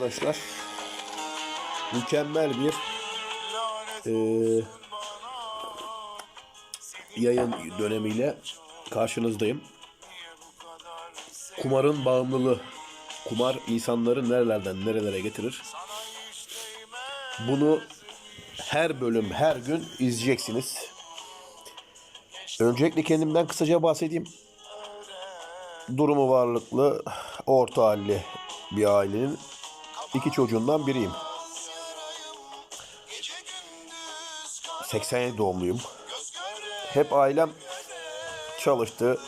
arkadaşlar. Mükemmel bir eee, yayın dönemiyle karşınızdayım. Kumarın bağımlılığı. Kumar insanları nerelerden nerelere getirir? Bunu her bölüm, her gün izleyeceksiniz. Öncelikle kendimden kısaca bahsedeyim. Durumu varlıklı, orta halli bir ailenin iki çocuğundan biriyim. 87 doğumluyum. Hep ailem çalıştı.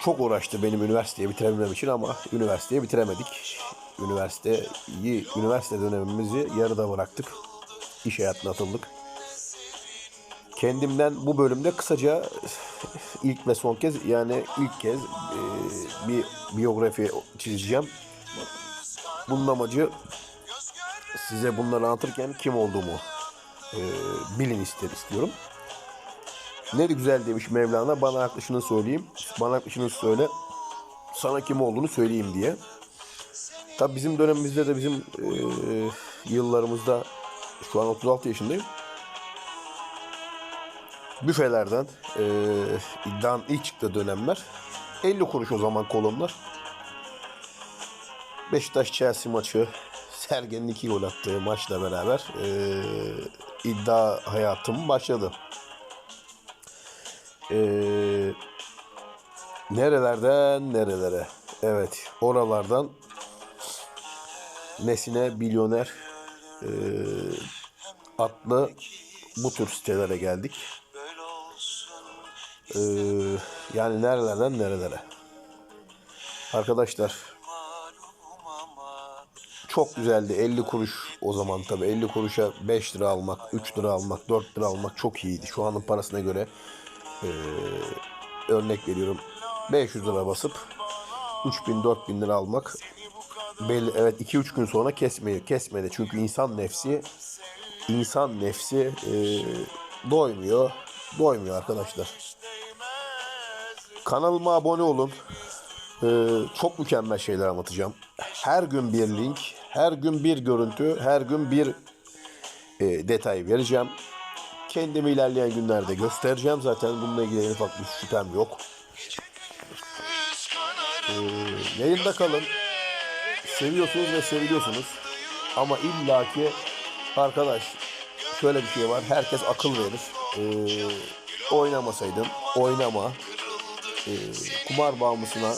Çok uğraştı benim üniversiteyi bitirebilmem için ama üniversiteyi bitiremedik. Üniversiteyi, üniversite dönemimizi yarıda bıraktık. İş hayatına atıldık. Kendimden bu bölümde kısaca ilk ve son kez yani ilk kez e, bir biyografi çizeceğim. Bunun amacı size bunları anlatırken kim olduğumu e, bilin ister istiyorum. Ne de güzel demiş Mevlana bana haklısını söyleyeyim. Bana haklısını söyle. Sana kim olduğunu söyleyeyim diye. Tabi bizim dönemimizde de bizim e, yıllarımızda şu an 36 yaşındayım. Büfelerden e, iddianın ilk çıktığı dönemler 50 kuruş o zaman kolonlar. Beşiktaş Chelsea maçı Sergen'in iki gol attığı maçla beraber e, iddia hayatım başladı. E, nerelerden nerelere? Evet, oralardan Nesine Milyoner e, adlı bu tür sitelere geldik. E, yani nerelerden nerelere? Arkadaşlar çok güzeldi. 50 kuruş o zaman tabii 50 kuruşa 5 lira almak, 3 lira almak, 4 lira almak çok iyiydi. Şu anın parasına göre eee, örnek veriyorum 500 lira basıp 3000 4000 lira almak belli evet 2-3 gün sonra kesmeyi kesmedi. Çünkü insan nefsi insan nefsi eee, doymuyor. Doymuyor arkadaşlar. Kanalıma abone olun. Ee, çok mükemmel şeyler anlatacağım. Her gün bir link, her gün bir görüntü, her gün bir e, detay vereceğim. Kendimi ilerleyen günlerde göstereceğim. Zaten bununla ilgili en ufak bir şüphem yok. Ee, yayında kalın. Seviyorsunuz ve seviliyorsunuz. Ama illaki arkadaş şöyle bir şey var. Herkes akıl verir. Ee, oynamasaydım oynama. Ee, kumar bağımlısına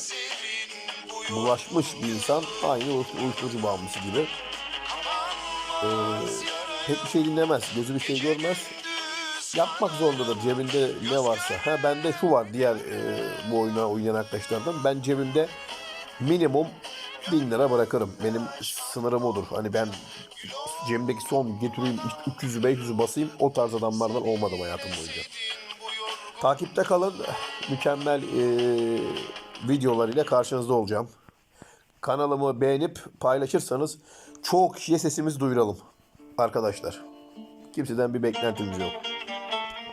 bulaşmış bir insan aynı uyuş- uyuşturucu bağımlısı gibi. Ee, pek bir şey dinlemez, gözü bir şey görmez. Yapmak zorundadır cebinde ne varsa. Ha bende şu var diğer e, bu oyuna oynayan arkadaşlardan. Ben cebimde minimum 1000 lira bırakırım. Benim sınırım odur. Hani ben cebimdeki son getireyim 300'ü 500'ü basayım o tarz adamlardan olmadım hayatım boyunca. Takipte kalın. Mükemmel e, videolar ile karşınızda olacağım. Kanalımı beğenip paylaşırsanız çok kişiye sesimizi duyuralım. Arkadaşlar. Kimseden bir beklentimiz yok.